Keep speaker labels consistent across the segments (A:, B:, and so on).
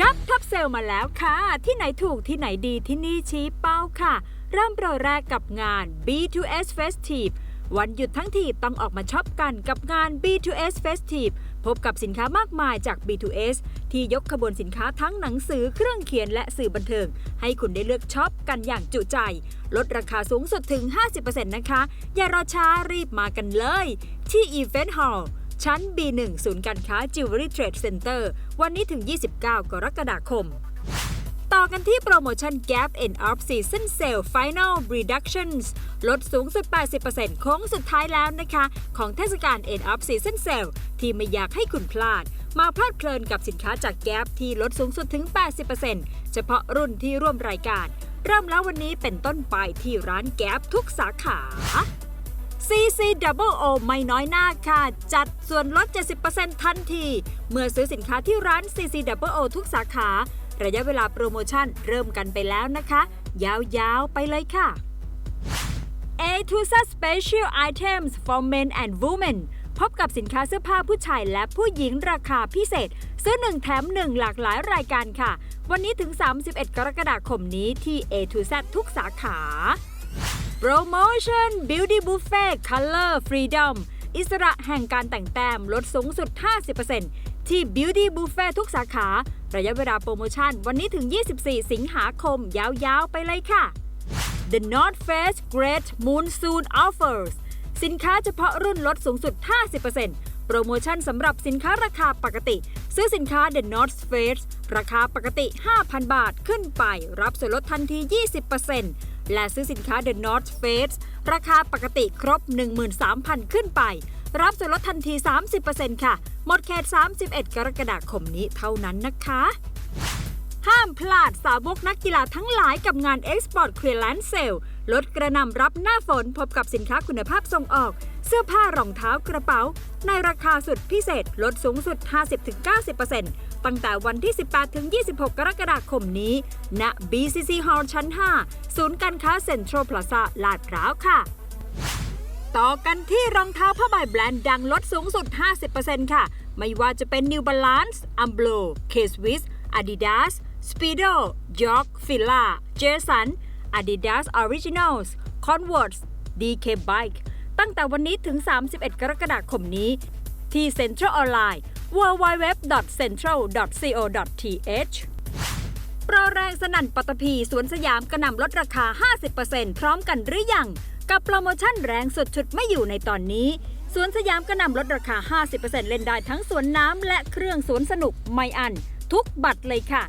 A: จ็อบท็อปเซลมาแล้วค่ะ ที่ไหนถูกที่ไหนดีที่นี่ชี้เป้าค่ะ เริ่มโปรแรกกับงาน B2S Festive วันหยุดทั้งทีต้องออกมาช็อปกันกับงาน B2S Festive พบกับสินค้ามากมายจาก B2S ที่ยกขบวนสินค้าทั้งหนังสือเครื่องเขียนและสื่อบันเทิง ให้คุณได้เลือกช็อปกันอย่างจุใจ ลดราคาสูงสุดถึง 50%นะคะ อย่ารอช้ารีบมากันเลย ที่ Event Hall ชั้น B1 ศูนย์การค้า Jewelry Trade Center วันนี้ถึง 29 กรกฎาคม ต่อกันที่โปรโมชั่น Gap End of Season Sale Final Reductions ลดสูงสุด 80%โค้งสุดท้ายแล้วนะคะ ของเทศกาล End of Season Sale ที่ไม่อยากให้คุณพลาด มาเพลิดเพลินกับสินค้าจาก Gap ที่ลดสูงสุดถึง 80%เฉพาะรุ่นที่ร่วมรายการ เริ่มแล้ววันนี้เป็นต้นไปที่ร้าน Gap ทุกสาขา CC Double O ไม่น้อยหน้าค่ะ จัดส่วนลด 70%ทันที เมื่อซื้อสินค้าที่ร้าน CC Double O ทุกสาขา ระยะเวลาโปรโมชั่นเริ่มกันไปแล้วนะคะ ยาวๆ ไปเลยค่ะ A to Z Special Items for Men and Women พบกับสินค้าเสื้อผ้าผู้ชายและผู้หญิงราคาพิเศษ ซื้อ 1 แถม 1 หลากหลายรายการค่ะ วันนี้ถึง 31 กรกฎาคมนี้ที่ A to Z ทุกสาขา โปรโมชั่น Beauty Buffet Color Freedom อิสระแห่งการแต่งแต้มลดสูงสุด 50%ที่ Beauty Buffet ทุกสาขา ระยะเวลาโปรโมชั่นวันนี้ถึง 24 สิงหาคมยาวๆ ไปเลยค่ะ The North Face Great Monsoon Offers สินค้าเฉพาะรุ่นลดสูงสุด 50%โปรโมชั่นสำหรับสินค้าราคาปกติ ซื้อสินค้า The North Face ราคาปกติ 5,000 บาทขึ้นไป รับส่วนลดทันที 20% และซื้อสินค้า The North Face ราคาปกติครบ 13,000 ขึ้นไป รับส่วนลดทันที 30%ค่ะ หมดเขต 31 กรกฎาคมนี้เท่านั้นนะคะ ห้ามพลาดสาวกนักกีฬาทั้งหลายกับงาน Export Clearance Sale ลดกระนำรับหน้าฝนพบกับสินค้าคุณภาพส่งออก เสื้อผ้ารองเท้ากระเป๋า ในราคาสุดพิเศษลดสูงสุด 50-90% ตั้งแต่วันที่ 18 ถึง 26 กรกฎาคมนี้ ณ BCC Hall ชั้น 5 ศูนย์การค้าเซ็นทรัลพลาซาลาดพร้าวค่ะ ต่อกันที่รองเท้าผ้าใบแบรนด์ดังลดสูงสุด 50%ค่ะ ไม่ว่าจะเป็น New Balance, Umbro, K-Swiss, Adidas, Speedo, York, Fila, Jason, Adidas Originals, Converse, DK Bike ตั้งแต่วันนี้ถึง 31 กรกฎาคมนี้ ที่ Central Online www.central.co.th โปรแรงสนั่นปัตภีสวนสยามกระหน่ำลดราคา 50%พร้อมกันหรือยัง กับโปรโมชั่นแรงสุดชุดไม่อยู่ในตอนนี้สวนสยามกระหน่ำลดราคา 50%เล่นได้ทั้งสวนน้ำและเครื่องสวนสนุกไม่อัน ทุกบัตรเลยค่ะ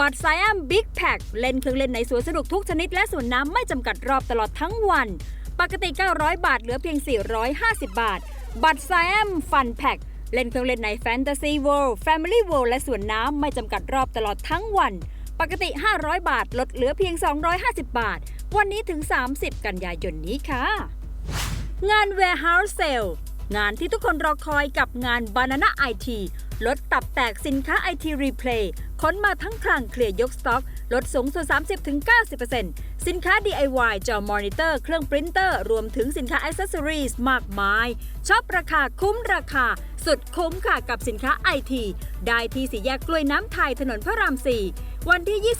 A: บัตรไซแอมบิ๊กแพคเล่นเครื่องเล่นในสวนสนุกทุกชนิดและสวนน้ำไม่จำกัดรอบตลอดทั้งวัน ปกติ 900 บาทเหลือเพียง 450 บาท บัตรไซแอมฟันแพค เล่นเครื่องเล่นในแฟนตาซีเวิลด์แฟมิลี่เวิลด์และสวนน้ำไม่จำกัดรอบตลอดทั้งวัน ปกติ 500 บาท ลดเหลือเพียง 250 บาท วันนี้ถึง 30 กันยายนนี้ค่ะ งาน Warehouse Sale งานที่ทุกคนรอคอยกับงาน Banana IT ลดตับแตกสินค้า IT Replay ค้นมาทั้งคลังเคลียร์ยกสต็อก ลดสูงสุด 30-90%สินค้า DIY จอมอนิเตอร์ เครื่องปรินเตอร์ รวมถึงสินค้า Accessories มากมาย ชอปราคาคุ้มราคา สุดคุ้มค่ะกับสินค้า IT ได้ที่สี่แยกกล้วยน้ำไทยถนนพระราม 4 วันที่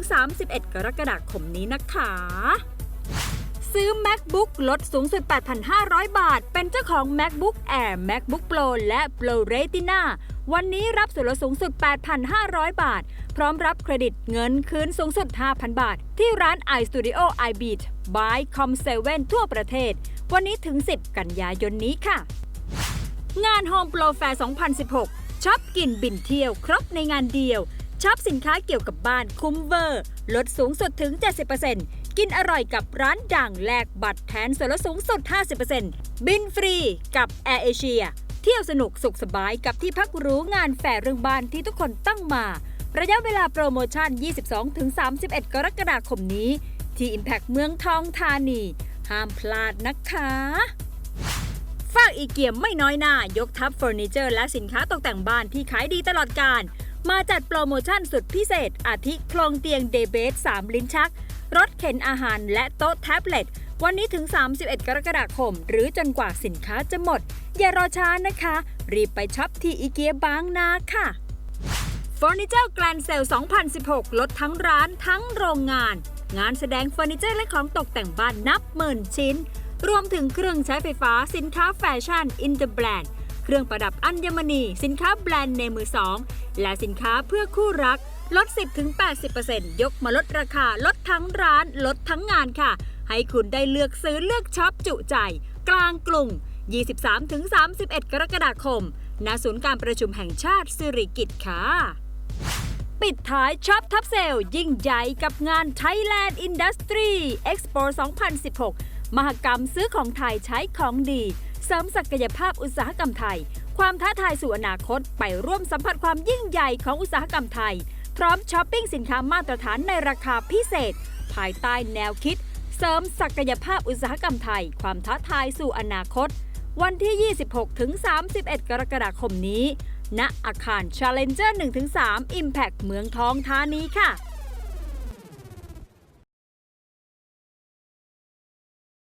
A: 27-31 กรกฎาคมนี้นะคะ ซื้อ MacBook ลดสูงสุด 8,500 บาท เป็นเจ้าของ MacBook Air MacBook Pro และ Pro Retina วันนี้รับส่วนลดสูงสุด 8,500 บาท พร้อมรับเครดิตเงินคืนสูงสุด 5,000 บาท ที่ร้าน iStudio iBeat by Com7 ทั่วประเทศ วันนี้ถึง 10 กันยายนนี้ค่ะ งาน Home Pro Fair 2016ช็อปกินบินเที่ยวครบในงานเดียวช็อปสินค้าเกี่ยวกับบ้านคุ้มเวอร์ ลดสูงสุดถึง 70% กินอร่อยกับร้านดังแลกบัตรแทนส่วนลดสูงสุด 50%บินฟรีกับแอร์เอเชียเที่ยวสนุกสุขสบายกับที่พักหรู้งานแฟร์เรื่องบ้านที่ทุกคนตั้งมา ระยะเวลาโปรโมชั่น 22-31 กรกฎาคมนี้ ที่ Impact เมืองทองธานี ห้ามพลาดนะคะฝากอีเกียมไม่น้อยหน้ายกทัพเฟอร์นิเจอร์และสินค้าตกแต่งบ้านที่ขายดีตลอดการ มาจัดโปรโมชั่นสุดพิเศษ อาทิโครงเตียงเดเบส3ลิ้นชัก รถเข็นอาหารและโต๊ะแท็บเล็ต วันนี้ถึง 31 กรกฎาคม หรือจนกว่าสินค้าจะหมด อย่ารอช้านะคะ รีบไปช็อปที่อีเกียบางนาค่ะ Furniture Grand Sale 2016 ลดทั้งร้านทั้งโรงงาน งานแสดงเฟอร์นิเจอร์และของตกแต่งบ้านนับหมื่นชิ้น รวมถึงเครื่องใช้ไฟฟ้าสินค้าแฟชั่นอินเตอร์แบรนด์ เครื่องประดับอัญมณี สินค้าแบรนด์เนมือสองและสินค้าเพื่อคู่รัก ลด 10-80%ยกมาลดราคาลดทั้งร้านลดทั้งงานค่ะ ให้คุณได้เลือกซื้อเลือกช็อปจุใจ กลางกรุง23-31 กรกฎาคม ณ ศูนย์การประชุมแห่งชาติสิริกิติ์ค่ะปิดท้ายช็อปทับเซลยิ่งใหญ่กับงาน Thailand Industry Expo 2016 มหกรรมซื้อของไทยใช้ของดี เสริมศักยภาพอุตสาหกรรมไทย ความท้าทายสู่อนาคตไปร่วมสัมผัสความยิ่งใหญ่ของอุตสาหกรรมไทย พร้อมช้อปปิ้งสินค้ามาตรฐานในราคาพิเศษ ภายใต้แนวคิด เสริมศักยภาพอุตสาหกรรมไทย ความท้าทายสู่อนาคต วันที่ 26 ถึง 31 กรกฎาคมนี้ ณอาคาร Challenger 1-3 Impact เมืองทองธานีค่ะ